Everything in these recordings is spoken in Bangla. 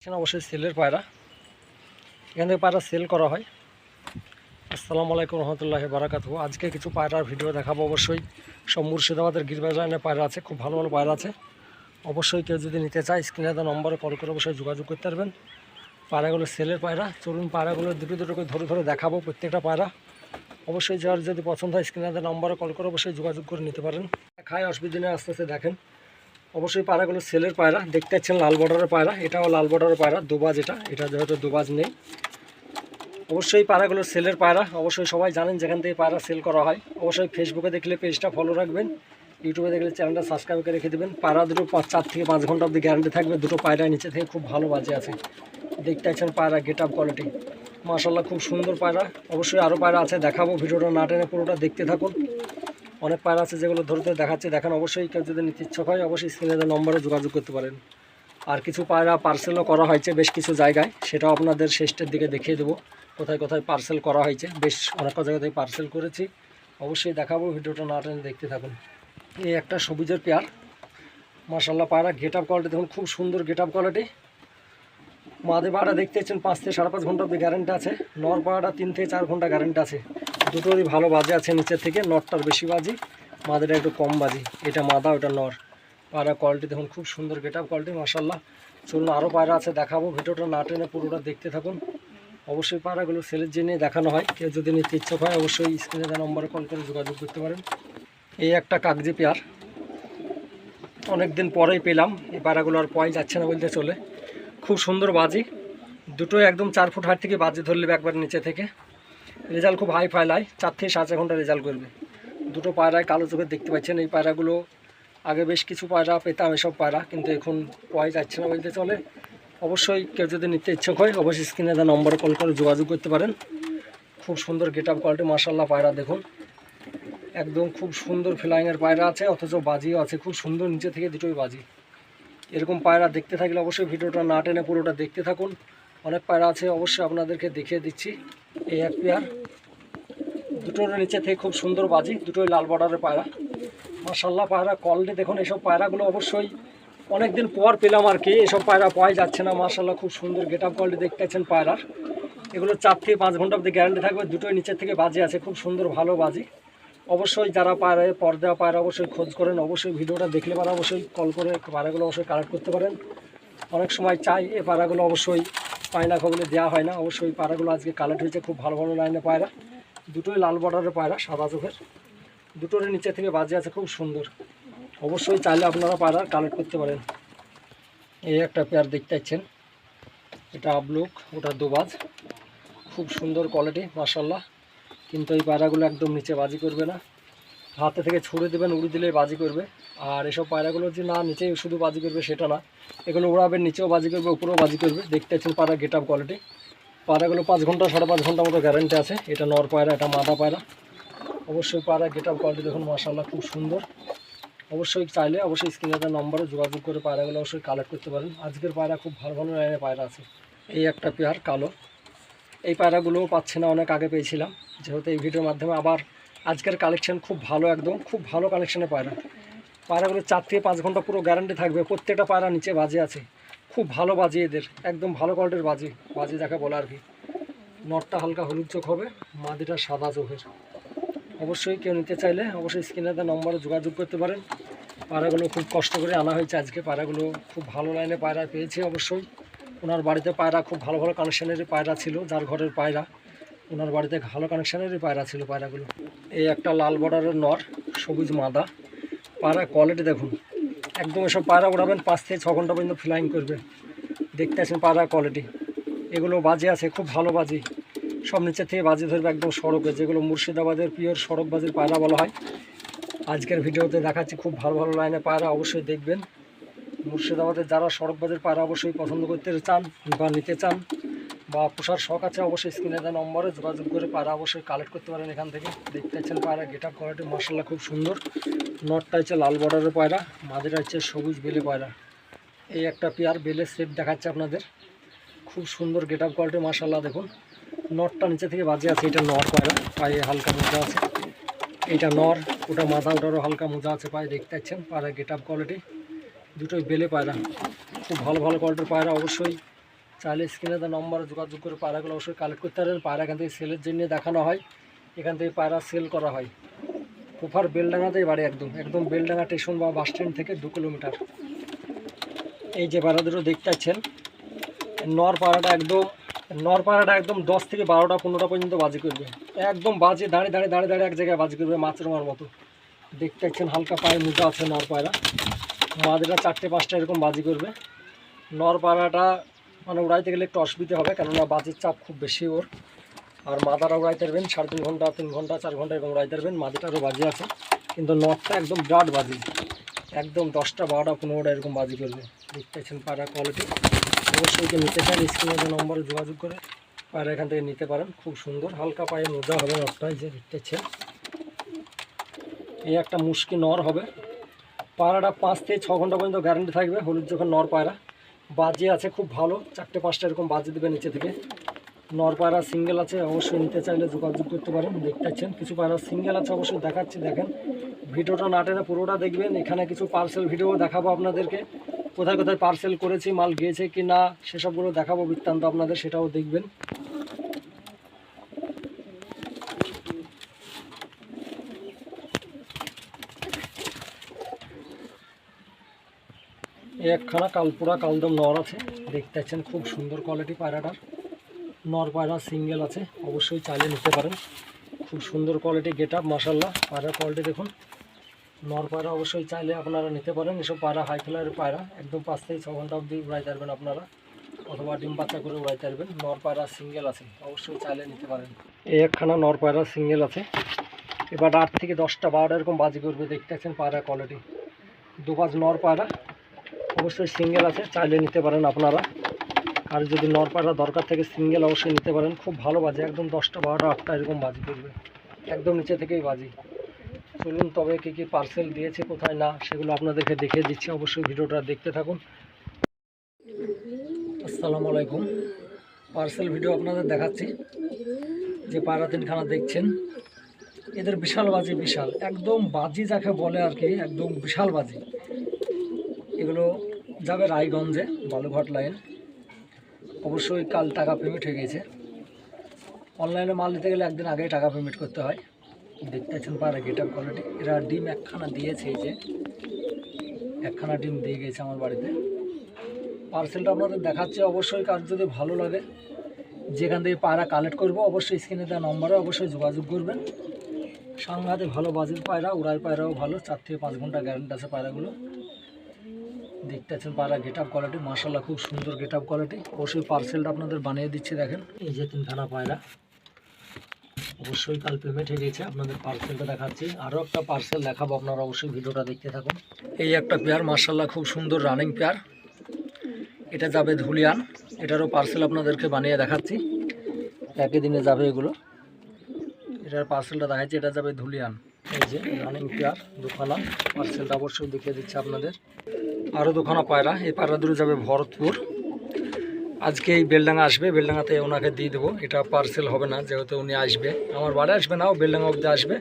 এখানে অবশ্যই সেলের পায়রা। এখান থেকে পায়রা সেল করা হয়। আসসালামু আলাইকুম রহমতুল্লাহ বারাকাত আজকে কিছু পায়রার ভিডিও দেখাবো অবশ্যই। সব মুর্শিদাবাদের গিরবাজ লাইনে পায়রা আছে, খুব ভালো ভালো পায়রা আছে। অবশ্যই কেউ যদি নিতে চায়, স্ক্রিনে দেওয়া নম্বরে কল করে অবশ্যই যোগাযোগ করতে পারবেন। পায়রাগুলো সেলের পায়রা। চলুন পায়রাগুলো দুটো দুটো করে ধরে ধরে দেখাবো প্রত্যেকটা পায়রা। অবশ্যই যার যদি পছন্দ হয়, স্ক্রিনে দেওয়া নম্বরে কল করে অবশ্যই যোগাযোগ করে নিতে পারেন। খায় অসুবিধা নেই, আস্তে আস্তে দেখেন। অবশ্যই পায়রাগুলো সেলের পায়রা। দেখতে পাচ্ছেন লাল বর্ডারের পায়রা। এটাও লাল বর্ডারের পায়রা, দুবাজ এটা। এটা যেহেতু দুবাজ নেই। অবশ্যই পায়রাগুলো সেলের পায়রা। অবশ্যই সবাই জানেন যেখান থেকে পায়রা সেল করা হয়। অবশ্যই ফেসবুকে দেখলে পেজটা ফলো রাখবেন। ইউটিউবে দেখলে চ্যানেলটা সাবস্ক্রাইব করে রেখে দেবেন। পায়রা দুটো চার থেকে পাঁচ ঘণ্টা অবধি গ্যারান্টি থাকবে। দুটো পায়রা নিচে থেকে খুব ভালো বাজে আছে। দেখতে পাচ্ছেন পায়রা গেট আপ কোয়ালিটি মাশাল্লাহ খুব সুন্দর পায়রা। অবশ্যই আরও পায়রা আছে, দেখাবো। ভিডিওটা না টেনে পুরোটা দেখতে থাকুন। অনেক পায়রা আছে যেগুলো ধরতে দেখাচ্ছে, দেখেন অবশ্যই। কেউ যদি নিতে ইচ্ছুক হয়, অবশ্যই স্ক্রিনে নম্বরে যোগাযোগ করতে পারেন। আর কিছু পায়রা পার্সেলও করা হয়েছে বেশ কিছু জায়গায়। সেটাও আপনাদের শেষের দিকে দেখিয়ে দেবো, কোথায় কোথায় পার্সেল করা হয়েছে। বেশ অনেক জায়গা থেকে পার্সেল করেছি। অবশ্যই দেখাবো, ভিডিওটা না টেনে দেখতে থাকুন। এই একটা সবুজের পেয়ার। মার্শাল্লাহ পায়রা গেট আপ কোয়ালিটি দেখুন খুব সুন্দর গেট আপ কোয়ালিটি মাদে পাড়া দেখতে পাচ্ছেন পাঁচ থেকে সাড়ে পাঁচ ঘণ্টা অব্দি গ্যারেন্টি আছে। নর পাড়াটা তিন থেকে চার ঘণ্টা গ্যারেন্টি আছে। দুটোরই ভালো বাজে আছে নিচের থেকে নরটার বেশি বাজি মাদেটা একটু কম বাজি। এটা মাদা, ওটা নর। পায়রা কোয়ালিটি দেখুন, খুব সুন্দর গেট আপ কোয়ালিটি মার্শাল্লাহ চলুন আরও পায়রা আছে দেখাবো, ভিডিওটা না টেনে পুরোটা দেখতে থাকুন। অবশ্যই পায়রাগুলো সেলের জন্য দেখানো হয়। কেউ যদি নিতে ইচ্ছুক হয়, অবশ্যই স্ক্রিনে দেওয়া নম্বরে কল করে যোগাযোগ করতে পারেন। এই একটা কাগজি পেয়ার। অনেক দিন পরেই পেলাম, এই পায়রাগুলো আর পাওয়াই যাচ্ছে না বলতে চলে। খুব সুন্দর বাজি। দুটোই একদম চার ফুট হাট থেকে বাজি ধরলে একবার নিচে থেকে। রেজাল্ট খুব হাই ফাইলাই চার থেকে সাড়ে ঘণ্টা রেজাল্ট করবে। দুটো পায়রায় কালো চোখে দেখতে পাচ্ছেন। এই পায়রাগুলো আগে বেশ কিছু পায়রা পেতাম এসব পায়রা, কিন্তু এখন পাওয়াই যাচ্ছে না বলতে চলে। অবশ্যই কেউ যদি নিতে ইচ্ছুক হয়, অবশ্যই স্ক্রিনে দেওয়া নম্বরে কল করে যোগাযোগ করতে পারেন। খুব সুন্দর গেট আপ কোয়ালিটি মার্শাল্লাহ পায়রা দেখুন। একদম খুব সুন্দর ফ্লাইংয়ের পায়রা আছে, অথচ বাজিও আছে। খুব সুন্দর নিচে থেকে দুটোই বাজি। এরকম পায়রা দেখতে থাকলে অবশ্যই ভিডিওটা না টেনে পুরোটা দেখতে থাকুন। অনেক পায়রা আছে, অবশ্যই আপনাদেরকে দেখিয়ে দিচ্ছি। এই এক পেয়ার দুটোর নিচে থেকে খুব সুন্দর বাজি, দুটোই লাল বর্ডারের পায়রা। মার্শাল্লাহ পায়রা কোয়ালিটি দেখুন, এসব পায়রাগুলো অবশ্যই অনেক দিন পর পেলাম আর কি, এসব পায়রা পাওয়া যাচ্ছে না মার্শাল্লাহ খুব সুন্দর গেট আপ কোয়ালিটি দেখতে পাচ্ছেন পায়রার। এগুলো চার থেকে পাঁচ ঘণ্টা অবধি গ্যারান্টি থাকবে, দুটোই নিচের থেকে বাজি আছে, খুব সুন্দর, ভালো বাজি। অবশ্যই যারা পায়রা, পর্দা পায়রা অবশ্যই খোঁজ করেন, অবশ্যই ভিডিওটা দেখলে পারা, অবশ্যই কল করে পায়রাগুলো অবশ্যই কালেক্ট করতে পারেন। অনেক সময় চাই এ পায়রাগুলো অবশ্যই পায়না খবলে দেওয়া হয় না। অবশ্যই পায়রাগুলো আজকে কালেক্ট হয়েছে। খুব ভালো ভালো লাইনে পায়রা। দুটোই লাল বর্ডারের পায়রা, সাদা চোখের। দুটোর নিচে থেকে বাজে আছে, খুব সুন্দর। অবশ্যই চাইলে আপনারা পায়রা কালেক্ট করতে পারেন। এই একটা পেয়ার দেখতে পাচ্ছেন। এটা আবলুক, ওটা দুবাজ খুব সুন্দর কোয়ালিটি মার্শাল্লাহ কিন্তু এই পায়রাগুলো একদম নিচে বাজি করবে না। হাতে থেকে ছুড়ে দেবেন, উড়ে দিলে বাজি করবে। আর এসব পায়রাগুলো যে না নিচে শুধু বাজি করবে সেটা না। এগুলো উড়াবেন, নিচেও বাজি করবে, উপরেও বাজি করবে। দেখতে পাচ্ছেন পায়রা গেট আপ কোয়ালিটি পায়রাগুলো পাঁচ ঘণ্টা, সাড়ে পাঁচ ঘণ্টা মতো গ্যারান্টি আছে। এটা নর পায়রা, এটা মাদা পায়রা। অবশ্যই পায়রা গেট আপ কোয়ালিটি দেখুন মার্শাল্লাহ খুব সুন্দর। অবশ্যই চাইলে অবশ্যই স্ক্রিনে নম্বরে যোগাযোগ করে পায়রাগুলো অবশ্যই কালেক্ট করতে পারেন। আজকের পায়রা খুব ভালো ভালো লাইনের পায়রা আছে। এই একটা পেয়ার কালো। এই পায়রাগুলোও পাচ্ছে না, অনেক আগে পেয়েছিলাম। যেহেতু এই ভিডিওর মাধ্যমে আবার আজকের কালেকশন খুব ভালো একদম, খুব ভালো কালেকশনের পায়রা। পায়রাগুলো চার থেকে পাঁচ ঘণ্টা পুরো গ্যারান্টি থাকবে, প্রত্যেকটা পায়রা নিচে বাজে আছে। খুব ভালো বাজি এদের, একদম ভালো কোয়ালিটির বাজি বাজি যাকে বলে আর কি। নটটা হালকা হলুদ চোখ হবে মাদিটা সাদা চোখের। অবশ্যই কেউ নিতে চাইলে অবশ্যই স্ক্রিনে দেওয়া নম্বরে যোগাযোগ করতে পারেন। পায়রাগুলো খুব কষ্ট করে আনা হয়েছে আজকে, পায়রাগুলো খুব ভালো লাইনে পায়রা পেয়েছে অবশ্যই। ওনার বাড়িতে পায়রা খুব ভালো ভালো কানেকশানেরই পায়রা ছিল, যার ঘরের পায়রা। ওনার বাড়িতে ভালো কানেকশানেরই পায়রা ছিল পায়রাগুলো। এই একটা লাল বর্ডারের নর, সবুজ মাদা। পায়রা কোয়ালিটি দেখুন। একদম এসব পায়রা উড়াবেন পাঁচ থেকে ছ ঘণ্টা পর্যন্ত ফ্লাইং করবে। দেখতে আছেন পায়রা কোয়ালিটি এগুলো বাজি আছে, খুব ভালো বাজি। সব নিচে থেকে বাজি ধরবে একদম সড়কে, যেগুলো মুর্শিদাবাদের পিওর সড়ক বাজির পায়রা বলা হয়। আজকের ভিডিওতে দেখাচ্ছি খুব ভালো ভালো লাইনে পায়রা, অবশ্যই দেখবেন। মুর্শিদাবাদের যারা সড়ক বাজির পায়রা অবশ্যই পছন্দ করতে চান বা নিতে চান বা পোষার শখ আছে, অবশ্যই স্ক্রিনে দেওয়া নম্বরে যোগাযোগ করে পায়রা অবশ্যই কালেক্ট করতে পারেন এখান থেকে। দেখতে পাচ্ছেন পায়রা গেট আপ কোয়ালিটি মশলা খুব সুন্দর। নটটা হচ্ছে লাল বর্ডারের পায়রা, মাঝেটা হচ্ছে সবুজ বেলে পায়রা। এই একটা পেয়ার বেলে সেট দেখাচ্ছে আপনাদের। খুব সুন্দর গেট আপ কোয়ালিটি মার্শাল্লাহ দেখুন। নটটা নিচে থেকে বাজে আছে, এটা নর পায়রা, পায়ে হালকা মোজা আছে। এইটা নর, ওটা মাথা ওটারও হালকা মোজা আছে পায়ে, দেখতে পাচ্ছেন পায়রা গেট আপ কোয়ালিটি দুটোই বেলে পায়রা। খুব ভালো ভালো কোয়ালিটির পায়রা, অবশ্যই চাইলে স্ক্রিনে তার নম্বরে যোগাযোগ করে পায়রাগুলো অবশ্যই কালেক্ট করতে পারেন। পায়রা এখান থেকে সেলের জন্য দেখানো হয়। এখান থেকে পায়রা সেল করা হয়। কুফার বেলডাঙ্গাতেই বাড়ি একদম। একদম বেলডাঙ্গা স্টেশন বা বাস স্ট্যান্ড থেকে দু কিলোমিটার এই যে পায়রা দুটো দেখতে পাচ্ছেন। নর পাড়াটা একদম, নর পাড়াটা একদম দশ থেকে বারোটা, পনেরোটা পর্যন্ত বাজি করবে। একদম বাজে দাঁড়িয়ে দাঁড়িয়ে দাঁড়িয়ে দাঁড়িয়ে এক জায়গায় বাজি করবে মাছের মতো। দেখতে পাচ্ছেন হালকা পায়ে মোজা আছে নর পায়রা। মাদেরা চারটে, পাঁচটা এরকম বাজি করবে। নর পাড়াটা মানে উড়াইতে গেলে একটু অসুবিধা হবে, কেননা বাজির চাপ খুব বেশি ওর। আর মাদারা উড়াইতে পারবেন, সাড়ে তিন ঘণ্টা তিন ঘণ্টা, চার ঘণ্টা এরকম উড়াইতে পারবেন মাদিটারও বাজি আছে। কিন্তু নরটা একদম বিরাট বাজি, একদম দশটা, বারোটা, পনেরোটা এরকম বাজি করবে। দেখতে পাচ্ছেন পায়রা কোয়ালিটি অবশ্যই নিতে চান, স্ক্রিনে নম্বরে যোগাযোগ করে পায়রা এখান থেকে নিতে পারেন, খুব সুন্দর। হালকা পায়ে মোজা হবে এই যে দেখতে পাচ্ছেন এই একটা মুশকি নর হবে। পায়রাটা পাঁচ থেকে ছ ঘণ্টা পর্যন্ত গ্যারেন্টি থাকবে, হলুদ যখন নর পায়রা বাজি আছে, খুব ভালো। চারটে পাঁচটা এরকম বাজে দেবে নিচে থেকে। নরপায়রা সিঙ্গেল আছে, অবশ্যই নিতে চাইলে যোগাযোগ করতে পারেন দেখতেছেন কিছু পায়রা সিঙ্গেল আছে, অবশ্যই দেখাচ্ছি, দেখেন। ভিডিওটা না টেনে পুরোটা দেখবেন। এখানে কিছু পার্সেল ভিডিও দেখাবো আপনাদেরকে। কোথায় কোথায় পার্সেল করেছি, মাল গিয়েছে কি না সেসবগুলো দেখাবো বৃত্তান্ত আপনাদের, সেটাও দেখবেন। একখানা কালপুরা কালদম নর আছে। দেখতে পাচ্ছেন খুব সুন্দর কোয়ালিটি পায়রাটার নর পায়রা সিঙ্গেল আছে, অবশ্যই চাইলে নিতে পারেন। খুব সুন্দর কোয়ালিটি গেট আপ মাসাল্লাহ পায়রা কোয়ালিটি দেখুন। নর পায়রা অবশ্যই চাইলে আপনারা নিতে পারেন। এসব পায়রা হাই কালারের পায়রা। একদম পাঁচ থেকে ছ ঘণ্টা অবধি উড়াইতে পারবেন আপনারা। অথবা ডিম বাচ্চা করে উড়াইতে পারবেন নর পায়রা সিঙ্গেল আছে, অবশ্যই চাইলে নিতে পারেন। এই একখানা নর পায়রা সিঙ্গেল আছে। এবার আট থেকে দশটা বারোটা এরকম বাজি করবে। দেখতে পাচ্ছেন পায়রা কোয়ালিটি দু পাঁচ নর পায়রা। অবশ্যই সিঙ্গেল আছে, চাইলে নিতে পারেন আপনারা। আর যদি নর পায়রা দরকার থেকে, সিঙ্গেল অবশ্যই নিতে পারেন। খুব ভালো বাজে, একদম দশটা বারোটা আটটা এরকম বাজি করবে একদম নিচে থেকেই বাজি। চলুন, তবে কী কী পার্সেল দিয়েছে, কোথায় না, সেগুলো আপনাদেরকে দেখিয়ে দিচ্ছি। অবশ্যই ভিডিওটা দেখতে থাকুন। আসসালামু আলাইকুম। পার্সেল ভিডিও আপনাদের দেখাচ্ছি। যে পায়রা তিনখানা দেখছেন, এদের বিশাল বাজি, বিশাল। একদম বাজি যাকে বলে আর কি, একদম বিশাল বাজি। এগুলো যাবে রায়গঞ্জে বালুঘাট লাইন অবশ্যই কাল টাকা পেমেন্ট হয়ে গেছে। অনলাইনে মাল নিতে গেলে একদিন আগেই টাকা পেমেন্ট করতে হয়। দেখতে পাচ্ছেন পারে গেট আপ কোয়ালিটি এরা ডিম একখানা দিয়েছে যে, একখানা ডিম দিয়ে গেছে আমার বাড়িতে। পার্সেলটা আপনাদের দেখাচ্ছে, অবশ্যই কাজ যদি ভালো লাগে, যেখান থেকে পায়রা কালেক্ট করব, অবশ্যই স্ক্রিনে দেওয়া নম্বরে অবশ্যই যোগাযোগ করবেন। সাংঘাতে ভালো বাজির পায়রা উড়াই পায়রাও ভালো, চার থেকে পাঁচ ঘণ্টা গ্যারেন্টি আছে পায়রাগুলো। দেখতে পাচ্ছেন পায়রা গেট আপ কোয়ালিটি মার্শাল্লাহ খুব সুন্দর গেট আপ কোয়ালিটি। অবশ্যই পার্সেলটা আপনাদের বানিয়ে দিচ্ছি, দেখেন। এই যে তিনখানা পায়রা। অবশ্যই কাল পেমেন্ট হয়ে গেছে, আপনাদের পার্সেলটা দেখাচ্ছি। আরও একটা পার্সেল দেখাবো আপনারা অবশ্যই ভিডিওটা দেখতে থাকুন। এই একটা পেয়ার মার্শাল্লাহ খুব সুন্দর রানিং পেয়ার। এটা যাবে ধুলিয়ান। এটারও পার্সেল আপনাদেরকে বানিয়ে দেখাচ্ছি। একই দিনে যাবে এগুলো। এটার পার্সেলটা দেখাচ্ছি, এটা যাবে ধুলিয়ান। এই যে রানিং পেয়ার, দুখানা। পার্সেলটা অবশ্যই দেখিয়ে দিচ্ছে আপনাদের। আরও দুখানা পায়রা। এই পায়রা দুটো যাবে ভরতপুর। আজকে এই বেলডাঙ্গা আসবে। বেলডাঙ্গাতে ওনাকে দিয়ে দেবো। এটা পার্সেল হবে না, যেহেতু উনি আসবে। আমার বাড়ি আসবে না, ও বেলডাঙ্গা অব্দি আসবে।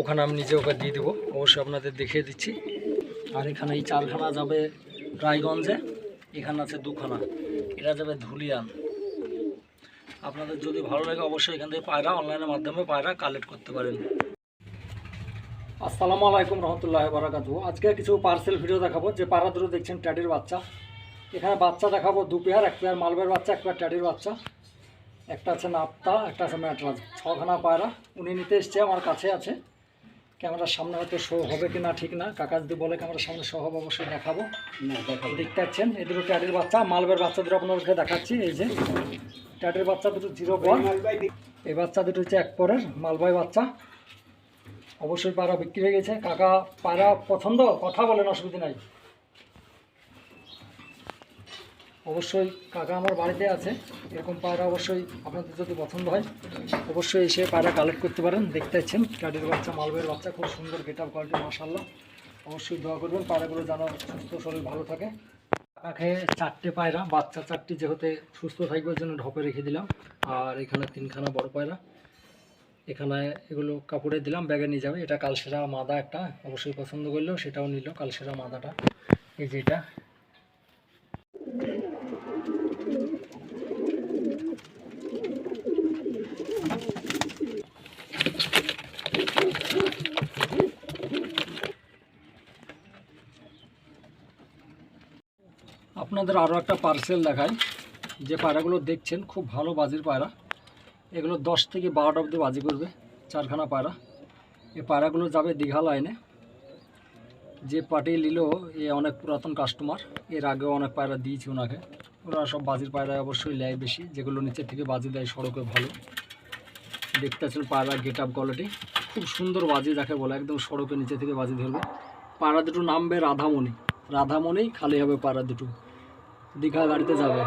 ওখানে আমি নিজে ওকে দিয়ে দেবো। অবশ্যই আপনাদের দেখিয়ে দিচ্ছি। আর এখানে এই চারখানা যাবে রায়গঞ্জে। এখানে আছে দুখানা। এটা যাবে ধুলিয়ান। আপনাদের যদি ভালো লাগে, অবশ্যই এখান থেকে পায়রা, অনলাইনের মাধ্যমে পায়রা কালেক্ট করতে পারেন। আসসালামু আলাইকুম রহমতুল্লাহ বারাকাতু আজকে কিছু পার্সেল ভিডিও দেখাবো। যে পায়রা দুটো দেখছেন ট্যাডির বাচ্চা। এখানে বাচ্চা দেখাবো দু পেয়ার এক পেয়ার মালবের বাচ্চা এক পেয়ার ট্যাডির বাচ্চা। একটা আছে নাপ্তা একটা আছে ম্যাটরাজ ছখানা পায়রা। উনি নিতে এসছে আমার কাছে আছে। ক্যামেরার সামনে হয়তো শো হবে কি না ঠিক না। কাকা যদি বলে ক্যামেরার সামনে শো হবে অবশ্যই দেখাবো। দেখতে পাচ্ছেন এই দুটো ট্যাডির বাচ্চা। মালবের বাচ্চা দুটো আপনাদেরকে দেখাচ্ছি এই যে। ট্যাডির বাচ্চা দুটো জিরো বল এই বাচ্চা দুটো হচ্ছে এক পরের মালবাই বাচ্চা। অবশ্যই পায়রা বিক্রি হয়ে গেছে। কাকা পায়রা পছন্দ? কথা বলেন, অসুবিধা নাই। অবশ্যই কাকা আমার বাড়িতে আছে। এরকম পায়রা অবশ্যই আপনাদের যদি পছন্দ হয়, অবশ্যই এসে পায়রা কালেক্ট করতে পারেন। দেখতে পাচ্ছেন ক্যাডের বাচ্চা মালবের বাচ্চা, খুব সুন্দর গেট আপ কোয়ালিটি মাসাল্লাহ অবশ্যই দোয়া করবেন পায়রাগুলো যেন সুস্থ শরীর ভালো থাকে। কাকাকে চারটে পায়রা, বাচ্চা চারটি যেহেতু সুস্থ থাকবে জন্য ঢপে রেখে দিলাম। আর এখানে তিনখানা বড় পায়রা। এখানে এগুলো কাপড়ে দিলাম, ব্যাগে নিয়ে যাবে। এটা কালসেরা মাদা একটা, অবশ্যই পছন্দ করলেও সেটাও নিল, কালসেরা মাদাটা। এই যে এটা। আপনাদের আরও একটা পার্সেল দেখায় যে পায়রাগুলো দেখছেন, খুব ভালো বাজির পায়রা। এগুলো দশ থেকে বারোটা অবধি বাজি করবে, চারখানা পায়রা। এই পায়রাগুলো যাবে দীঘা লাইনে। যে পার্টি নিল, এ অনেক পুরাতন কাস্টমার এর আগেও অনেক পায়রা দিয়েছি ওনাকে। ওরা সব বাজির পায়রা অবশ্যই নেয় বেশি, যেগুলো নিচের থেকে বাজি দেয় সড়কে ভালো। দেখতে আছেন পায়রা গেট আপ কোয়ালিটি খুব সুন্দর বাজি যাকে বলে, একদম সড়কের নিচে থেকে বাজি ধরবে। পায়রা দুটো নামবে রাধামণি। রাধামণি খালি হবে পায়রা দুটো। দীঘা গাড়িতে যাবে।